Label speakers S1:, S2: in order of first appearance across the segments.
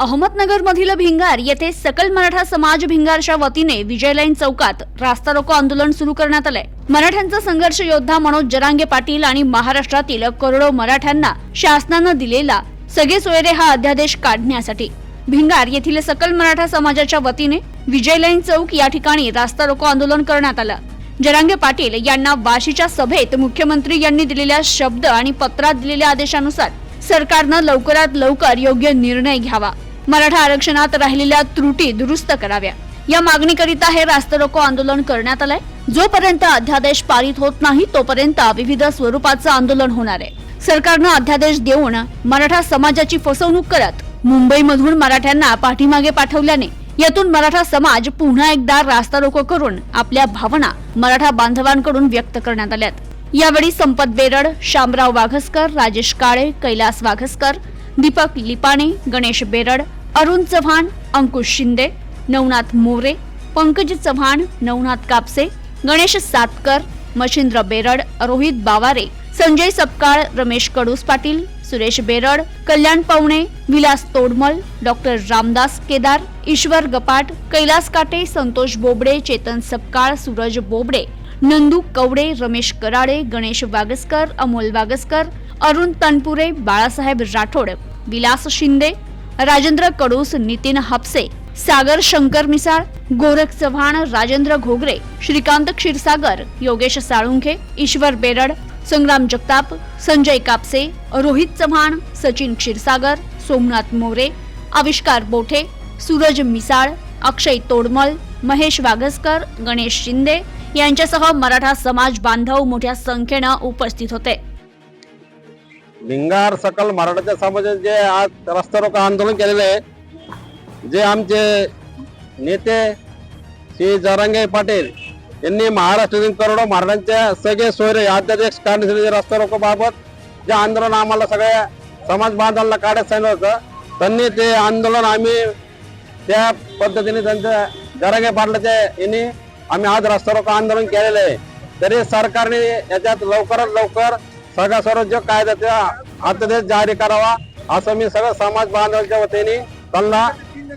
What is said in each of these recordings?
S1: अहमदनगर मधील भिंगार येथे सकल मराठा समाज भिंगारच्या वतीने विजय लाईन चौकात रास्ता रोको आंदोलन सुरू करण्यात आलंय. मराठ्यांचा संघर्ष योद्धा मनोज जरांगे पाटील आणि महाराष्ट्रातील करोडो मराठ्यांना शासनानं दिलेला सगळे सोयरे हा अध्यादेश काढण्यासाठी. भिंगार येथील सकल मराठा समाजाच्या वतीने विजयलाईन चौक या ठिकाणी रास्ता रोको आंदोलन करण्यात आलं. जरांगे पाटील यांना वाशीच्या सभेत मुख्यमंत्री यांनी दिलेल्या शब्द आणि पत्रात दिलेल्या आदेशानुसार सरकारनं लवकरात लवकर योग्य निर्णय घ्यावा. मराठा आरक्षणात राहिलेल्या त्रुटी दुरुस्त कराव्या. या मागणीकरिता हे रास्ता रोको आंदोलन करण्यात आलंय. जोपर्यंत अध्यादेश पारित होत नाही तोपर्यंत विविध स्वरूपाचं आंदोलन होणार आहे. सरकारनं अध्यादेश देऊन मराठा समाजाची फसवणूक करत मुंबईमधून मराठ्यांना पाठीमागे पाठवल्याने यातून मराठा समाज पुन्हा एकदा रास्ता रोको करून आपल्या भावना मराठा बांधवांकडून व्यक्त करण्यात आल्यात. यावेळी संपत बेरड शामराव वाघसकर राजेश काळे कैलास वाघसकर दीपक लिपाणे गणेश बेरड अरुण चव्हाण अंकुश शिंदे नवनाथ मोरे पंकज चव्हाण नवनाथ कापसे गणेश सातकर मशिंद्र बेरड रोहित बावारे संजय सपकाळ रमेश कडूस पाटील सुरेश बेरड कल्याण पवणे विलास तोडमल डॉक्टर रामदास केदार ईश्वर गपाट कैलास काटे संतोष बोबडे चेतन सपकाळ सूरज बोबडे नंदू कवडे रमेश कराडे गणेश वागसकर अमोल वागसकर अरुण तनपुरे बाळासाहेब राठोड विलास शिंदे राजेंद्र कडूस नितीन हापसे सागर शंकर मिसाळ गोरख चव्हाण राजेंद्र घोगरे श्रीकांत क्षीरसागर योगेश साळुंखे ईश्वर बेरड संग्राम जगताप संजय कापसे रोहित चव्हाण सचिन क्षीरसागर सोमनाथ मोरे आविष्कार बोठे सूरज मिसाळ अक्षय तोडमल महेश वाघसकर गणेश शिंदे यांच्यासह मराठा समाज बांधव मोठ्या संख्येनं उपस्थित होते.
S2: भिंगार सकल मराठाच्या समाजाचे जे आज रस्ता रोको आंदोलन केलेले आहे जे आमचे नेते श्री जरांगे पाटील यांनी महाराष्ट्रातील करोडो मराठ्यांच्या सगळे सोयरे अध्यादेश काढण्यासाठी जे रस्ता रोको बाबत जे आंदोलन आम्हाला सगळ्या समाज बांधवांना काढायचं सांगितलं होतं त्यांनी ते आंदोलन आम्ही त्या पद्धतीने त्यांच्या जरांगे पाटलाच्या यांनी आम्ही आज रस्ता रोको आंदोलन केलेलं आहे. तरी सरकारने याच्यात लवकरात लवकर सगळा सर्वोच्च कायद्याचा अध्यादेश जारी करावा असं मी सगळं समाज बांधवांच्या वतीने त्यांना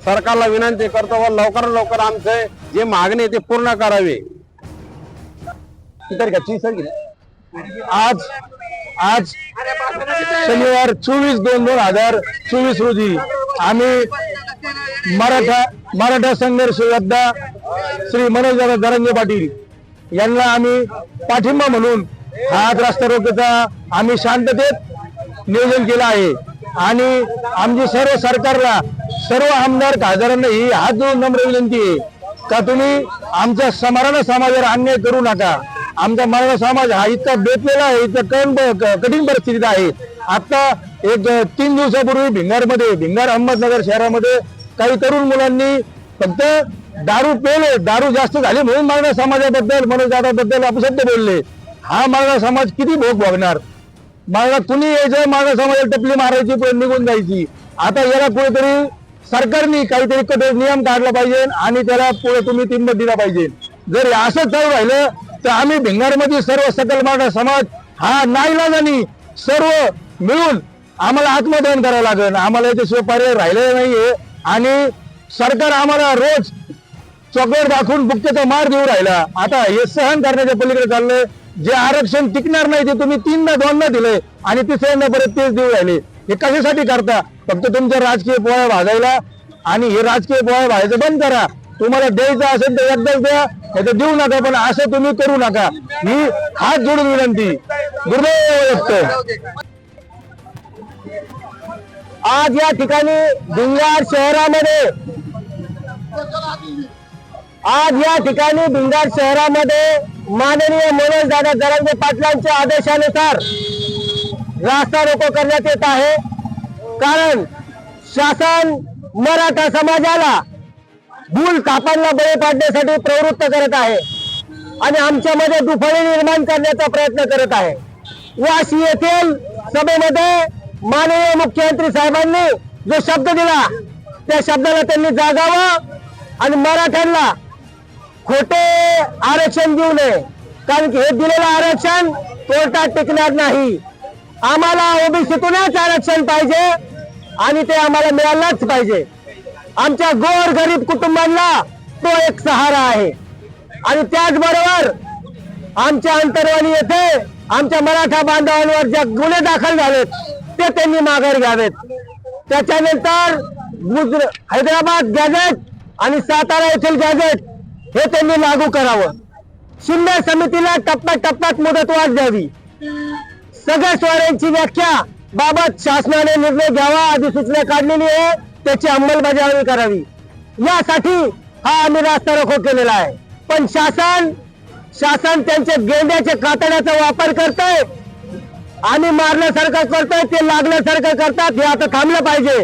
S2: सरकारला विनंती करतो व लवकरात लवकर आमचे जी मागणी आहे ती पूर्ण करावी.
S3: आज आज शनिवार चोवीस दोन दोन हजार चोवीस रोजी आम्ही मराठा मराठा संघर्ष योद्धा श्री मनोज दरंगे पाटील यांना आम्ही पाठिंबा म्हणून हा आज रस्ता आम्ही शांततेत नियोजन केलं आहे. आणि आमची सर्व सरकारला सर्व आमदार खासदारांना ही हात जोडून नम्र विनंती आहे. का तुम्ही आमच्या मराठा समाजावर अन्याय करू नका. आमचा मराठा समाज हा इतका बेतलेला आहे इतका कठीण कठीण परिस्थितीत आहे. आता एक तीन दिवसापूर्वी भिंगारमध्ये भिंगार अहमदनगर शहरामध्ये काही तरुण मुलांनी फक्त दारू पेले. दारू जास्त झाली म्हणून मराठा समाजाबद्दल मनोज दादाबद्दल अपशब्द बोलले. हा मराठा समाज किती भोग बघणार? मराठा कुणी यायचं? मराठा समाजाला टपली मारायची पण निघून जायची? आता याला कुठेतरी सरकारने काहीतरी कठोर नियम काढला पाहिजे आणि त्याला पुढे तुम्ही तिंबत दिला पाहिजे. जर असं चालू राहिलं तर आम्ही भिंगारमध्ये सर्व सकल मराठा समाज हा नाईलाजानी सर्व मिळून आम्हाला आत्मदहन करावं लागेल. आम्हाला याच्याशिवाय पर्याय राहिलेला नाहीये. आणि सरकार आम्हाला रोज चॉकलेट दाखवून बुक्केचा मार देऊ राहिला. आता हे सहन करण्याच्या पलीकडे चाललंय. जे आरक्षण टिकणार नाही ते तुम्ही तीनदा दोनदा दिले आणि तिसऱ्यांदा परत तेच देऊ राहिले. हे कशासाठी करता? फक्त तुमच्या राजकीय पोळ्या भाजायला आणि हे राजकीय पोळ्या भाजायचं बंद करा. तुम्हाला द्यायचं असेल तर एकदाच द्या नाही तर देऊ नका पण असं तुम्ही करू नका. मी हात जोडून विनंती. दुर्दैव आज या ठिकाणी भिंगार शहरामध्ये आज या ठिकाणी भिंगार शहरामध्ये माननीय मनोज दादा जरांगे पाटलांच्या आदेशानुसार रास्ता रोको करण्यात येत आहे. कारण शासन मराठा समाजाला भूल कापांना बळी पाडण्यासाठी प्रवृत्त करत आहे आणि आमच्यामध्ये दुफळे निर्माण करण्याचा प्रयत्न करत आहे. वाशी येथील सभेमध्ये माननीय मुख्यमंत्री साहेबांनी जो शब्द दिला त्या शब्दाला त्यांनी जागावं आणि मराठ्यांना खोटे आरक्षण देऊ नये. कारण की हे दिलेलं आरक्षण कोर्टात टिकणार नाही. आम्हाला ओबीसीतूनच आरक्षण पाहिजे
S4: आणि ते आम्हाला मिळालंच पाहिजे. आमच्या गोर गरीब कुटुंबांना तो एक सहारा आहे. आणि त्याचबरोबर आमच्या अंतर्वाणी येथे आमच्या मराठा बांधवांवर ज्या गुन्हे दाखल झालेत ते त्यांनी माघार घ्यावेत. त्याच्यानंतर गुजर हैदराबाद गॅझेट आणि सातारा येथील गॅझेट हे त्यांनी लागू करावं. शिंदे समितीला टप्प्याटप्प्यात मुदतवाढ द्यावी. सगळ्या स्वाऱ्यांची व्याख्या बाबत शासनाने निर्णय घ्यावा अधिसूचना काढलेली आहे त्याची अंमलबजावणी करावी. यासाठी हा आम्ही रास्ता रोखो केलेला आहे. पण शासन शासन त्यांच्या गेंड्याच्या कातड्याचा वापर करतंय आणि मारण्यासारखं करतोय ते लागण्यासारखं करतात हे आता थांबलं पाहिजे.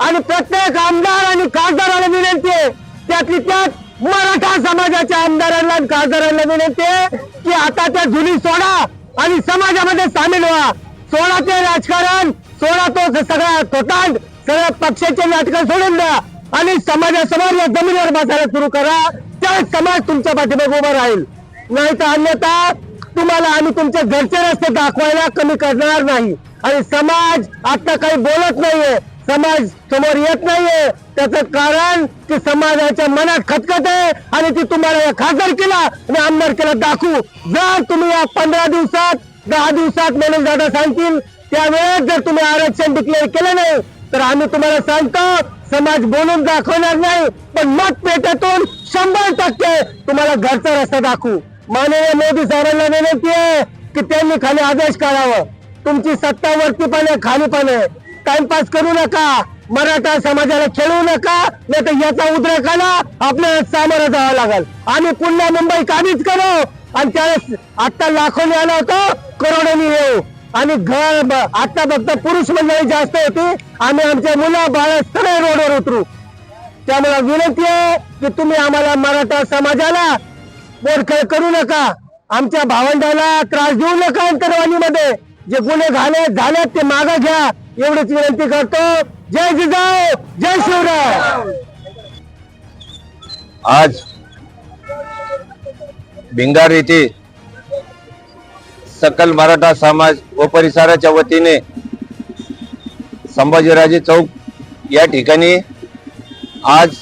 S4: आणि प्रत्येक आमदार आणि खासदाराला विनंती आहे त्यातली त्यात मराठा समाजाच्या आमदारांना आणि खासदारांना विनंती आहे की आता त्या जुनी सोडा आणि समाजामध्ये सामील व्हा. सोडा ते राजकारण सोडा तो सगळा थोतांड सगळ्या पक्षाचे नाटकं सोडून द्या. आणि समाजासमोर या जमिनीवर बसायला सुरू करा. त्यावेळेस समाज तुमच्या पाठीमागे उभा राहील. नाही तर अन्यथा तुम्हाला आम्ही तुमच्या घरचे रस्ते दाखवायला कमी करणार नाही. आणि समाज आता काही बोलत नाहीये. समाज समोर येत नाहीये. त्याचं कारण की समाजाच्या मनात खतखत आहे आणि ती तुम्हाला या खासदारकीला आणि आमदारकीला दाखवू. जर तुम्ही या पंधरा दिवसात दहा दिवसात म्हणून दादा सांगतील त्यावेळेस जर तुम्ही आरक्षण डिक्लेअर केलं नाही तर आम्ही तुम्हाला सांगतो समाज बोलून दाखवणार नाही पण मत पेट्यातून शंभर टक्के तुम्हाला घरचा रस्ता दाखवू. माननीय मोदी साहेबांना विनंती आहे की त्यांनी खाली आदेश काढावं. तुमची सत्ता वरती पण आहे खाली पण आहे. टाइमपास करू नका. मराठा समाजाला खेळू नका. नाही तर याचा उद्रेकाला आपल्याला सामोरं जावं लागेल. आम्ही पुन्हा मुंबई कामीच करू आणि त्यावेळेस आता लाखोनी आला होता करोडोनी येऊ. आणि घर आत्ता आता फक्त पुरुष मंडळी जास्त होती. आम्ही आमच्या मुलं बाळ सगळे रोडवर उतरू. त्यामुळे विनंती आहे की तुम्ही आम्हाला मराठा समाजाला बोरखळ करू नका. आमच्या भावंडाला त्रास देऊ नका अंतरवाणीमध्ये. जे गुन्हे झाले झालेत ते मागे घ्या. एवढीच विनंती करतो. जय जिजाऊ. जय शिवराय.
S5: आज भिंगार येथे सकल मराठा समाज व परिसराच्या वतीने संभाजीराजे चौक या ठिकाणी आज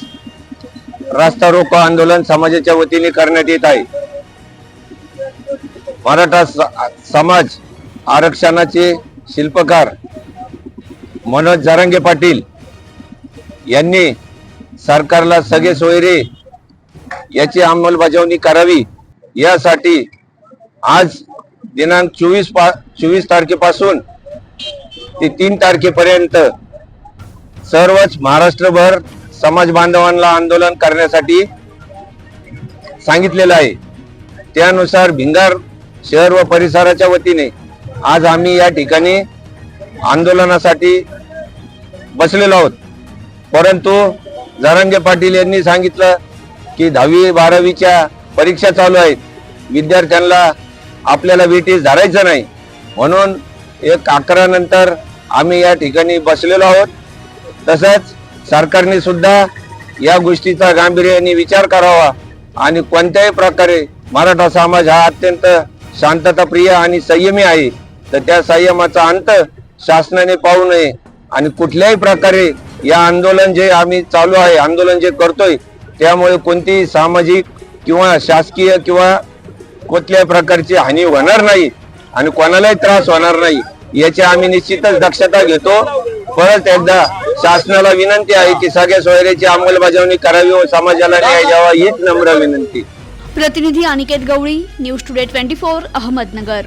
S5: रास्ता रोको आंदोलन समाजाच्या वतीने करण्यात येत आहे. मराठा स- समाज आरक्षणाचे शिल्पकार मनोज जारंगे पाटील यांनी सरकारला सगळे सोयरे याची अंमलबजावणी करावी यासाठी आज दिनांक चोवीस पा चोवीस तारखेपासून ते तीन तारखेपर्यंत सर्वच महाराष्ट्रभर समाज बांधवांना आंदोलन करण्यासाठी सांगितलेलं आहे. त्यानुसार भिंगार शहर व परिसराच्या वतीने आज आम्ही या ठिकाणी आंदोलनासाठी बसलेलो आहोत. परंतु जरांगे पाटील यांनी सांगितलं की दहावी बारावीच्या परीक्षा चालू आहेत. विद्यार्थ्यांना आपल्याला वेटीस धरायचं नाही. म्हणून एक अकरा नंतर आम्ही या ठिकाणी बसलेलो आहोत. तसंच सरकारने सुद्धा या गोष्टीचा गांभीर्याने विचार करावा आणि कोणत्याही प्रकारे मराठा समाज हा अत्यंत शांतताप्रिय आणि संयमी आहे तर त्या संयमाचा अंत शासनाने पाहू नये. आणि कुठल्याही प्रकारे या आंदोलन जे आम्ही चालू आहे आंदोलन जे करतोय त्यामुळे कोणतीही सामाजिक किंवा शासकीय किंवा कुठल्याही प्रकारची हानी होणार नाही आणि कोणालाही त्रास होणार नाही याची आम्ही निश्चितच दक्षता घेतो. परत एकदा शासनाला विनंती आहे की सगळ्या सोयऱ्याची अंमलबजावणी करावी व समाजाला न्याय द्यावा हीच नम्र विनंती.
S1: प्रतिनिधी Aniket Gawali news today twenty four Ahmednagar.